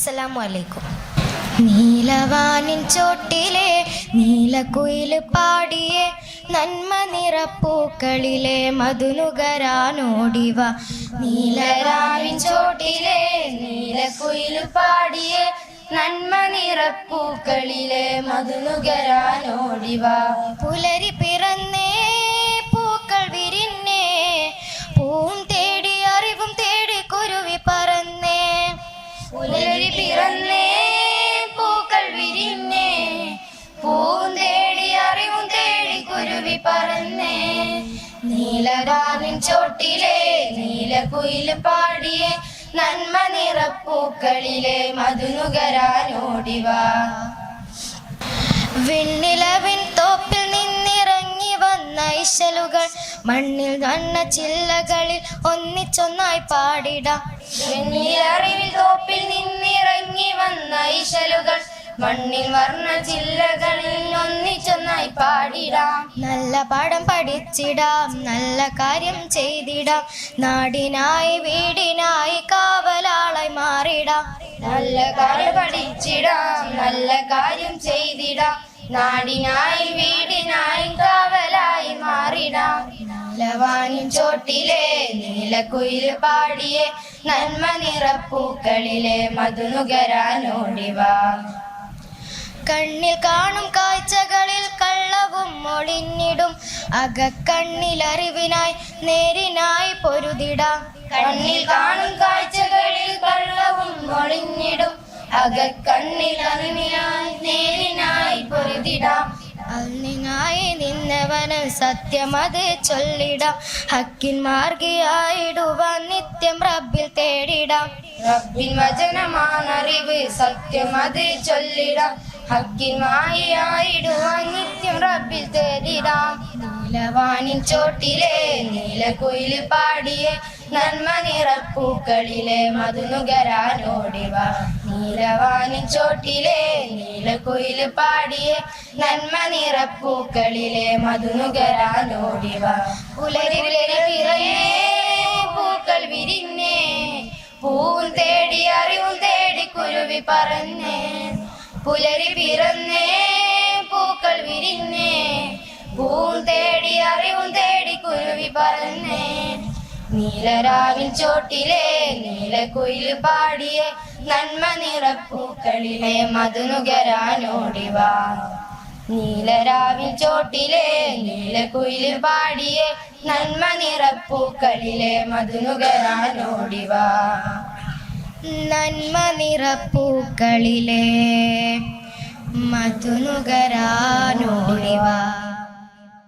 അസ്സലാമു അലൈക്കും നീലവാനിൻ ചോട്ടിലെ നീലക്കുയിൽ പാടിയെ നന്മ നിറപ്പൂക്കളിലെ മധുനുകരാനോടിവ. നീലരാവിൻ ചോട്ടിലെ നീലക്കുയിൽ പാടിയെ നന്മ നിറപ്പൂക്കളിലെ മധുനുകരാനോടിവ. പുലരി പിറന്നേ പൂക്കൾ വിരിന്നേ പൂവും തേടി അറിവും തേടി കുരുവി പറന്നേ. പുലരി നീലരാവിൻ ചോട്ടിലെ നീലക്കുയിൽ പാടിയെ നന്മ നിറപ്പൂക്കളിലെ മധുനുകരാനോടിവാ വിണ്ണിലവിൻ തോപ്പിൽ നിന്നിറങ്ങി വന്ന ഇശലുകൾ മണ്ണിൽ വന്ന ചില്ലകളിൽ ഒന്നിച്ചൊന്നായി പാടിടാം. വെണ്ണിലറിവിൽ തോപ്പിൽ നിന്നിറങ്ങി വന്ന ഇശലുകൾ മണ്ണിൽ വർണ ചില്ലകളിൽ പാടിടാം. നല്ല പാഠം പഠിച്ചിടാം. നല്ല കാര്യം ചെയ്തിടാം. നാടിനായി വീടിനായി കാവലാളായി മാറിടാം. നല്ല കാര്യം പഠിച്ചിടാം. നല്ല കാര്യം ചെയ്തിടാം. നാടിനായി വീടിനായി കാവലായി മാറിടാം. നീലവാനിൻ ചോട്ടിലെ നീലക്കുയിൽ പാടിയെ നന്മ നിറപ്പൂക്കളിലെ മധുനുകരാനോടിവാ. കണ്ണിൽ കാണും കള്ളവും ഒളിഞ്ഞിടും അകക്കണ്ണിലറിവിനായി നേരിനായി പൊരുതിടാം. കണ്ണിൽ കാണും കാഴ്ചകളിൽ കള്ളവും ഒളിഞ്ഞിടും അകക്കണ്ണിലറിവിനായി നേരിനായി പൊരുതിടാം. അന്നിനായി നിന്നവന് സത്യമത് ചൊല്ലിടാം. ഹക്കിൻ മാർഗിയായിടുവാൻ നിത്യം റബ്ബിൽ തേടിടാം. റബ്ബിൻ വചനമാണറിവ് സത്യം അത് ചൊല്ലിടാം. ഹക്കിമായിടുവാൻ നിത്യം റബ്ബിൽ തേടിടാം. നീലവാനിൻ ചോട്ടിലെ നീലക്കുയിൽ പാടിയെ നന്മ നിറപ്പൂക്കളിലെ മധുനുകരാനോടിവ നീലവാനിൻ ചോട്ടിലെ നീലക്കുയിൽ പാടിയെ നന്മ നിറപ്പൂക്കളിലെ മധുനുകരാനോടിവ പുലരി പുലരി പിറന്നേ പൂക്കൾ വിരിഞ്ഞേ. പൂവും തേടി അറിവും തേടി കുരുവി പറഞ്ഞേ പുലരി പിറന്നേ പൂക്കൾ വിരിഞ്ഞേ. പൂവും തേടി അറിവും തേടി കുരുവി പറഞ്ഞേ നീലരാവിൽ ചോട്ടിലെ നീലക്കുയിൽ പാടിയ നന്മ നിറപ്പൂക്കളിലെ മധുനുകരാനോടിവാ നീലരാവിൽ ചോട്ടിലെ നീലക്കുയിൽ പാടിയെ നന്മ നിറപ്പൂക്കളിലെ മധുനുകരാനോടിവാ. നന്മ നിറപ്പൂക്കളിലെ മധുനുകരാനോടിവാ.